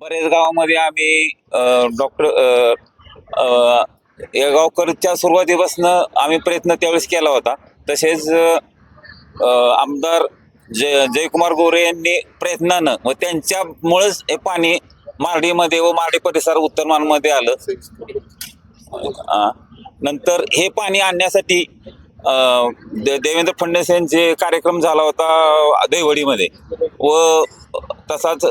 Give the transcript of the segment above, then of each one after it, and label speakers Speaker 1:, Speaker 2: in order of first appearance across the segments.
Speaker 1: बरेच गावामध्ये आम्ही डॉक्टर येगावकरच्या सुरुवातीपासून आम्ही प्रयत्न त्यावेळेस केला होता. तसेच आमदार जय जयकुमार गोरे यांनी प्रयत्नानं व त्यांच्यामुळेच हे पाणी मार्डीमध्ये व मार्डी परिसर उत्तरमानमध्ये आलं. नंतर हे पाणी आणण्यासाठी देवेंद्र फडणवीस यांचे कार्यक्रम झाला होता दैवडीमध्ये. व तसाच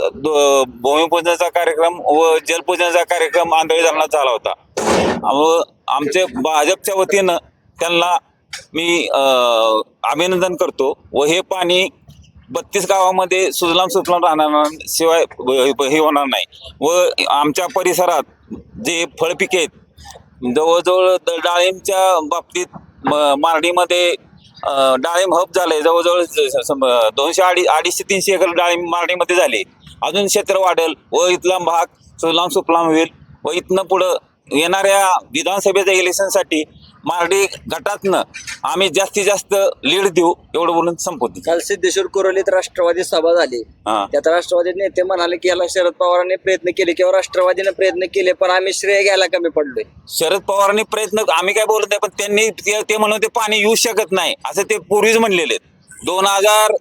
Speaker 1: भूमिपूजनाचा कार्यक्रम व जलपूजनाचा कार्यक्रम आंधळी धरणात झाला होता. व आमचे भाजपच्या वतीनं त्यांना मी अभिनंदन करतो व हे पाणी बत्तीस गावामध्ये सुजलाम सुफलाम राहणार शिवाय हे होणार नाही. व आमच्या परिसरात जे फळपिके आहेत जवळजवळ द- डाळिंबच्या बाबतीत म- डाळिंब हब झालंय. जवळजवळ सम- दोनशे अडी अडीचशे तीनशे एकर डाळिंब मार्डीमध्ये झाले. अजून क्षेत्र वाढेल व इथला भाग सुलाम सुफलाम होईल व इथनं पुढं येणाऱ्या विधानसभेच्या इलेक्शनसाठी मार्डी गटातनं आम्ही जास्तीत जास्त लीड देऊ एवढं बोलून संपवतो.
Speaker 2: काल सिद्धेश्वर कोरोलीत राष्ट्रवादी सभा झाली.
Speaker 1: हा.
Speaker 2: त्यात राष्ट्रवादी नेते म्हणाले की याला शरद पवारांनी प्रयत्न केले किंवा राष्ट्रवादीने प्रयत्न केले पण आम्ही श्रेय घ्यायला कमी पडलोय.
Speaker 1: शरद पवारांनी प्रयत्न आम्ही काय बोलत नाही पण त्यांनी ते- ते म्हणून ते पाणी येऊ शकत नाही असं ते पूर्वीच म्हणलेले दोन हजार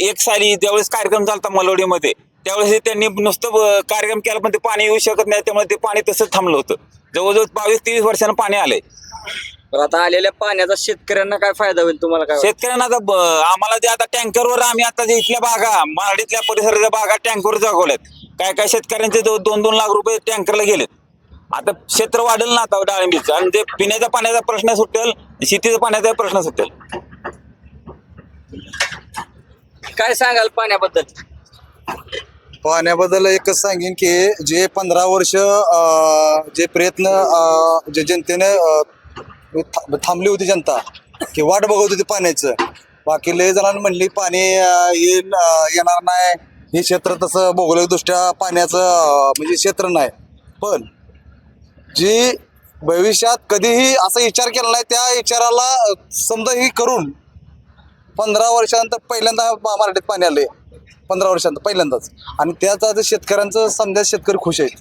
Speaker 1: एक साली ज्यावेळेस कार्यक्रम झाला मलवडीमध्ये त्यावेळेस त्यांनी नुसतं कार्यक्रम केला पण ते पाणी येऊ शकत नाही त्यामुळे ते पाणी तसंच थांबलं होतं. जवळजवळ बावीस तेवीस वर्षानं पाणी आलंय.
Speaker 2: तर आता आलेल्या पाण्याचा शेतकऱ्यांना काय फायदा होईल तुम्हाला काय?
Speaker 1: शेतकऱ्यांना आता ब- आम्हाला जे आता टँकरवर आम्ही आता जे इथल्या बागा मारडीतल्या परिसराच्या बागा टँकरवर जगवल्यात. काय काय शेतकऱ्यांचे दो- दोन दोन लाख रुपये टँकरला गेलेत आता क्षेत्र वाढेल ना आता डाळिंबीचं आणि ते पिण्याच्या पाण्याचा प्रश्न सुटेल शेतीचा पाण्याचा प्रश्न सुटेल.
Speaker 2: काय सांगाल पाण्याबद्दल?
Speaker 3: पाण्याबद्दल एकच सांगेन की जे पंधरा वर्ष जे प्रयत्न जे जनतेने थांबली होती जनता की वाट बघत होती पाण्याचं. बाकी लय जणांनी म्हणली पाणी येईल येणार नाही. हे क्षेत्र तसं भौगोलिकदृष्ट्या पाण्याचं म्हणजे क्षेत्र नाही. पण जी भविष्यात कधीही असा विचार केला नाही त्या विचाराला समजा ही करून पंधरा वर्षानंतर पहिल्यांदा मराठीत पाणी आले पंधरा वर्षांत पहिल्यांदाच. आणि त्याच आता शेतकऱ्यांचं समजा शेतकरी खुश आहेत.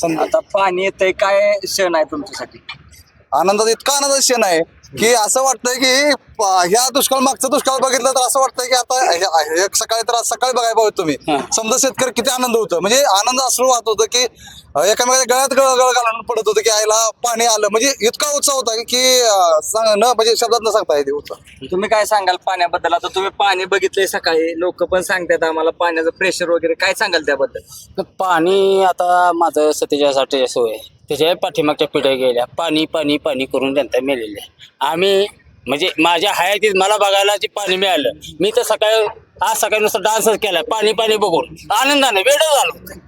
Speaker 3: समजा.
Speaker 2: आता पाणी येतंय काय क्षण आहे तुमच्यासाठी?
Speaker 3: आनंदात इतका आनंदात क्षण आहे की असं वाटतंय की ह्या दुष्काळ मागचा दुष्काळ बघितलं तर असं वाटतंय की आता हे- हे सकाळी तर आज सकाळी बघायला पाहिजे तुम्ही. समजा शेतकरी किती आनंद होतं. म्हणजे आनंद असं वाटत होतं की एकामेकाच्या गळ्यात गळ गळ घालून पडत होतं की आईला पाणी आलं. म्हणजे इतका उत्साह होता की सांग न म्हणजे शब्दात न सांगता येते उत्साह.
Speaker 2: तुम्ही काय सांगाल पाण्याबद्दल? आता तुम्ही पाणी बघितलंय सकाळी. लोक पण सांगतात आम्हाला पाण्याचं प्रेशर वगैरे. काय सांगाल त्याबद्दल?
Speaker 4: पाणी आता माझं अठ्ठेचाळीस सोय त्याच्या पाठीमागच्या पिढ्या गेल्या. पाणी पाणी पाणी करून जनता मेलेली. आहे आम्ही म्हणजे माझ्या हयातीत मला बघायला जे पाणी मिळालं मी तर सकाळी आज सकाळी नुसतं डान्सच केला. पाणी पाणी बघून. आनंदाने वेळ झालो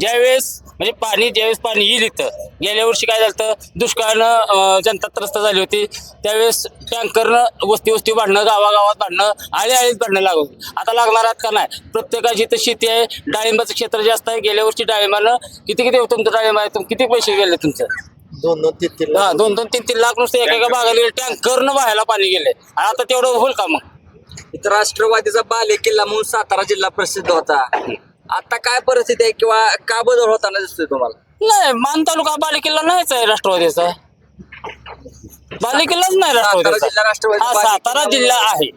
Speaker 4: ज्यावेळेस म्हणजे पाणी ज्यावेळेस पाणी येईल इथं गेल्या वर्षी काय झालं दुष्काळानं जनता त्रस्त झाली होती. त्यावेळेस टँकरनं वस्ती वस्ती वाढणं गावागावात वाढणं आळे आळीत लागत होतं. आता लागणार आहात का नाही? प्रत्येकाची इथं शेती आहे. डाळिंबाचं क्षेत्र जास्त आहे. गेल्या वर्षी डाळिंबानं किती किती तुमचं डाळिंब आहे? किती पैसे गेले तुमचं?
Speaker 3: दोन दोन तीन तीन
Speaker 4: हा दोन दोन तीन तीन लाख नुसते एका एका भागाला गेले. टँकरनं व्हायला पाणी गेले. आणि आता तेवढं होईल का मग?
Speaker 2: इथं राष्ट्रवादीचा बाले किल्ला म्हणून सातारा जिल्हा प्रसिद्ध होता. आता काय परिस्थिती आहे किंवा का बदल होताना दिसतोय तुम्हाला?
Speaker 4: नाही मान तालुका बालेकिल्ला नाहीच आहे राष्ट्रवादीचा. बालेकिल्लाच नाही
Speaker 2: सातारा
Speaker 4: राष्ट्रवादीचा.
Speaker 2: जिल्हा राष्ट्रवादी
Speaker 4: हा सातारा जिल्हा आहे.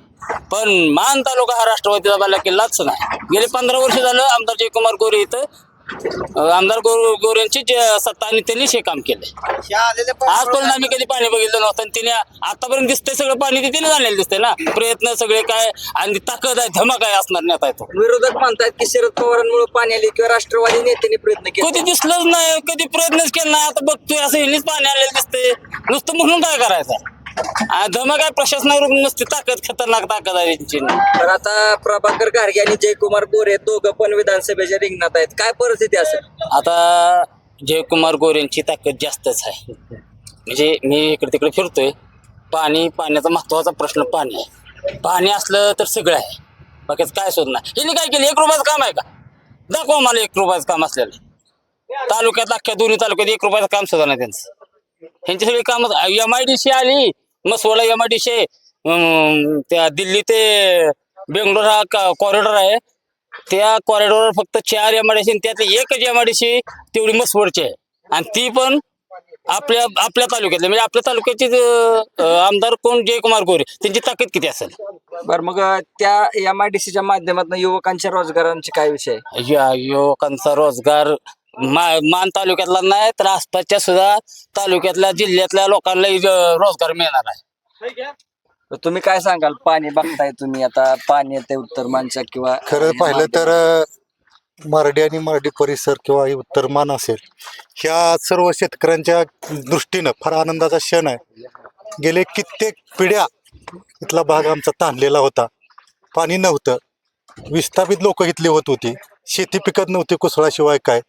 Speaker 4: पण मान तालुका हा राष्ट्रवादीचा बालेकिल्लाच नाही. गेले पंधरा वर्ष झालं आमदार जयकुमार गोरे इथं. आमदार गो गोरेंची जे सत्ता आणि त्यांनीच हे काम केलंय. आजपर्यंत आम्ही कधी पाणी बघितलं नव्हतं आणि तिने आतापर्यंत दिसतंय सगळं पाणी तिने झालेलं दिसतंय ना. प्रयत्न सगळे काय आणि ताकद आहे धमक आहे असणार नेता आहे तो
Speaker 2: विरोधक म्हणतात की शरद पवारांमुळे पाणी आले किंवा राष्ट्रवादी नेत्यांनी प्रयत्न केले.
Speaker 4: कधी दिसलंच नाही कधी प्रयत्नच केला नाही. आता बघतोय असं हेनीच पाणी आलेलं दिसतंय. नुसतं म्हणून काय करायचं? धमक आहे प्रशासनावर नुसती ताकद खतरनाक ताकद आहे त्यांची.
Speaker 2: तर आता प्रभाकर घारगे आणि जयकुमार गोरे दोघं पण विधानसभेच्या रिंगणात आहेत. काय परिस्थिती असेल?
Speaker 4: आता जयकुमार गोरेंची ताकद जास्तच आहे. म्हणजे मी इकडे तिकडे फिरतोय. पाणी पाण्याचा महत्त्वाचा प्रश्न पाणी आहे. पाणी असलं तर सगळं आहे. बाकीच काय शोध नाही. हिने काय केलं? एक रुपयाचं काम आहे का? दाखवा मला एक रुपयाचं काम असलेलं. तालुक्यात अख्ख्या दोन्ही तालुक्यात एक रुपयाचं काम सुद्धा नाही त्यांचं. ह्यांची सगळी कामं एम आय डी सी आली. Maswada M I D C त्या दिल्ली ते बेंगलोर हा कॉरिडॉर आहे. त्या कॉरिडॉर फक्त चार एमआयडीसी त्यातली एकच एमआयडीसी तेवढी मसवडची आहे. आणि ती पण आपल्या आपल्या तालुक्यातले. म्हणजे आपल्या तालुक्याचे आमदार कोण? जयकुमार गोरे. त्यांची ताकद किती असेल?
Speaker 2: बरं मग त्या एम आय डी सीच्या माध्यमातून युवकांच्या रोजगारांचे काय विषय? आहे?
Speaker 4: या युवकांचा रोजगार मा- मान तालुक्यातला नाही तर आसपासच्या सुद्धा तालुक्यातल्या जिल्ह्यातल्या लोकांना इथं रोजगार मिळणार आहे.
Speaker 2: तर तुम्ही काय सांगाल? पाणी बघताय तुम्ही आता पाणी येते उत्तर मानच्या किंवा
Speaker 5: खरं पाहिलं तर अ, मारडी आणि मारडी परिसर किंवा हे उत्तर मान असेल ह्या सर्व शेतकऱ्यांच्या दृष्टीनं फार आनंदाचा क्षण आहे. गेले कित्येक पिढ्या इथला भाग आमचा ताणलेला होता. पाणी नव्हतं. विस्थापित लोक इथली होत होती. शेती पिकत नव्हती कुसळाशिवाय काय.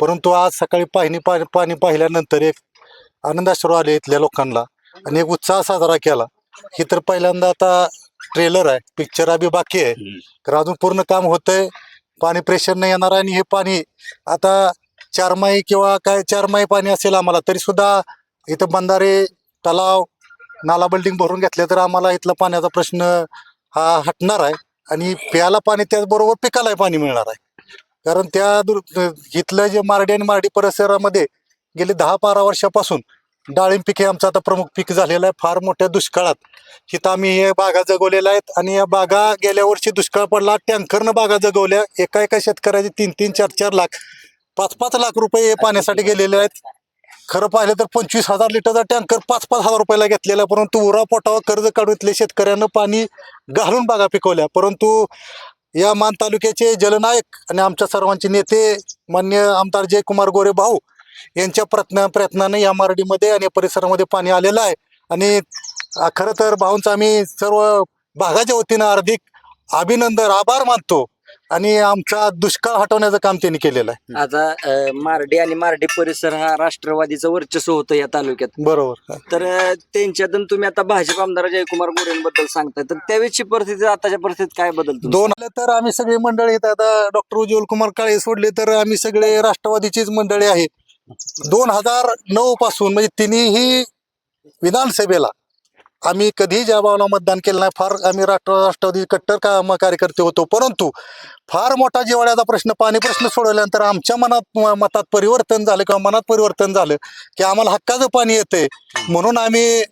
Speaker 5: परंतु आज सकाळी पाणी पा- पाणी पाहिल्यानंतर एक आनंदाश्रू आले इथल्या लोकांना आणि एक उत्साह साजरा केला. ही तर पहिल्यांदा आता ट्रेलर आहे पिक्चर अभि बाकी आहे. तर अजून पूर्ण काम होतंय पाणी प्रेशर नाही येणार आहे आणि हे पाणी आता चार माही किंवा काय चार माही पाणी असेल आम्हाला तरी सुद्धा इथं बंधारे तलाव नाला बिल्डिंग भरून घेतले तर आम्हाला इथला पाण्याचा प्रश्न हा हटणार आहे. आणि प्यायला पाणी त्याचबरोबर पिकालाही पाणी मिळणार आहे. कारण त्या दूर इथलं जे मारडी आणि मारडी परिसरामध्ये गेले दहा बारा वर्षापासून डाळिंब पीक हे आमचं आता प्रमुख पीक झालेलं आहे. फार मोठ्या दुष्काळात. तिथं आम्ही हे बागा जगवलेल्या आहेत आणि या बागा गेल्या वर्षी दुष्काळ पडला टँकरनं बागा जगवल्या. एका एका शेतकऱ्याचे तीन तीन चार चार लाख पाच पाच लाख रुपये हे पाण्यासाठी गेलेले आहेत. खरं पाहिलं तर पंचवीस हजार लिटरचा टँकर पाच पाच हजार रुपयाला घेतलेला आहे. परंतु उरा पोटावर कर्ज काढून इथल्या शेतकऱ्यांना पाणी घालून बागा पिकवल्या. परंतु या मान तालुक्याचे जलनायक आणि आमच्या सर्वांचे नेते मान्य आमदार जयकुमार गोरे भाऊ यांच्या प्रयत्न प्रयत्नाने या मारडीमध्ये आणि परिसरामध्ये पाणी आलेलं आहे. आणि खरं तर भाऊंचा आम्ही सर्व भागाच्या वतीनं हार्दिक अभिनंदन आभार मानतो. आणि आमचा दुष्काळ हटवण्याचं काम त्यांनी केलेलं आहे.
Speaker 2: आता अं, मारडी आणि मारडी परिसर हा राष्ट्रवादीचं वर्चस्व होतं या तालुक्यात.
Speaker 5: बरोबर
Speaker 2: तर अं, त्यांच्यातून तुम्ही आता भाजप आमदार जयकुमार गोरेंबद्दल सांगताय. तर त्यावेळेची परिस्थिती आताच्या परिस्थितीत काय बदल तुम्ही
Speaker 5: दोन आले तर आम्ही सगळी मंडळी आहेत आता डॉक्टर उज्ज्वल कुमार काळे सोडले तर आम्ही सगळे राष्ट्रवादीचीच मंडळी आहेत दोन हजार नऊ पासून म्हणजे तिन्ही विधानसभेला आम्ही कधीही ज्या भावना मतदान केलं नाही फार आम्ही राष्ट्र राष्ट्रवादी कट्टर काम कार्यकर्ते होतो. परंतु फार मोठा जिवाळ्याचा प्रश्न पाणी प्रश्न सोडवल्यानंतर आमच्या मनात मतात परिवर्तन झालं किंवा मनात परिवर्तन झालं की आम्हाला हक्काचं पाणी येतंय. म्हणून आम्ही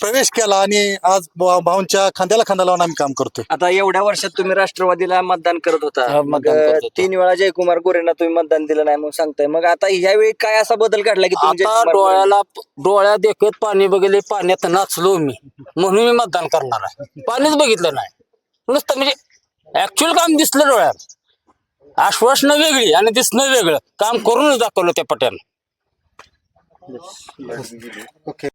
Speaker 5: प्रवेश केला आणि आज भाऊंच्या खांद्याला खांदा लावून आम्ही काम करतोय.
Speaker 2: आता एवढ्या वर्षात तुम्ही राष्ट्रवादीला मतदान करत होता. मग. तीन वेळा जयकुमार गोरेंना तुम्ही मतदान दिलं नाही म्हणून सांगताय. मग आता ह्यावेळी काय असा बदल घडला की
Speaker 4: आता
Speaker 2: गोरे-
Speaker 4: डोळ्याला डोळ्या देखत पाणी बघितले पाण्यात नाचलो मी. म्हणून मी मतदान करणार आहे. पाणीच बघितलं नाही. नुसतं म्हणजे ऍक्च्युअल काम दिसलं डोळ्यात. आश्वासनं वेगळी आणि दिसणं वेगळं. काम करूनच दाखवलं त्या पट्यानं.
Speaker 5: ओके